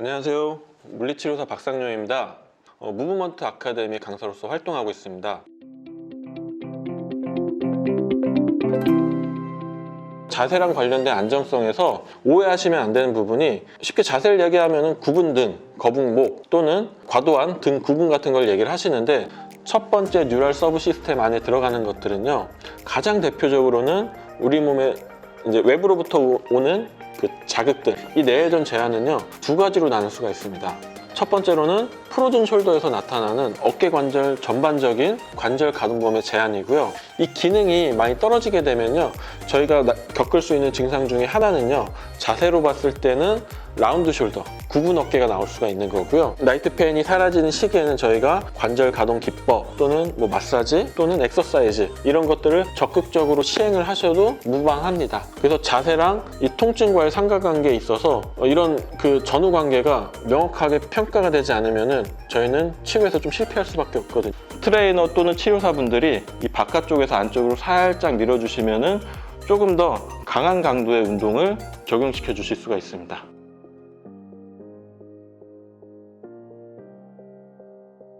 안녕하세요. 물리치료사 박상용입니다. 어, 무브먼트 아카데미 강사로서 활동하고 있습니다. 자세랑 관련된 안정성에서 오해하시면 안 되는 부분이 쉽게 자세를 얘기하면 구분 등, 거북목 또는 과도한 등 구분 같은 걸 얘기를 하시는데 첫 번째 뉴럴 서브 시스템 안에 들어가는 것들은요 가장 대표적으로는 우리 몸에 이제 외부로부터 오- 오는 그 자극들 이 내외전 제한은요 두 가지로 나눌 수가 있습니다. 첫 번째로는 프로즌 숄더에서 나타나는 어깨 관절 전반적인 관절 가동범의 제한이고요. 이 기능이 많이 떨어지게 되면요. 저희가 나- 겪을 수 있는 증상 중에 하나는요. 자세로 봤을 때는 라운드 숄더, 구분 어깨가 나올 수가 있는 거고요. 나이트 페인이 사라지는 시기에는 저희가 관절 가동 기법 또는 뭐 마사지 또는 엑서사이즈 이런 것들을 적극적으로 시행을 하셔도 무방합니다. 그래서 자세랑 이 통증과의 상관관계에 있어서 어, 이런 그 전후 관계가 명확하게 평가가 되지 않으면은 저희는 치료에서 좀 실패할 수밖에 없거든요. 트레이너 또는 치료사분들이 이 바깥쪽에서 안쪽으로 살짝 밀어주시면은 조금 더 강한 강도의 운동을 적용시켜 주실 수가 있습니다.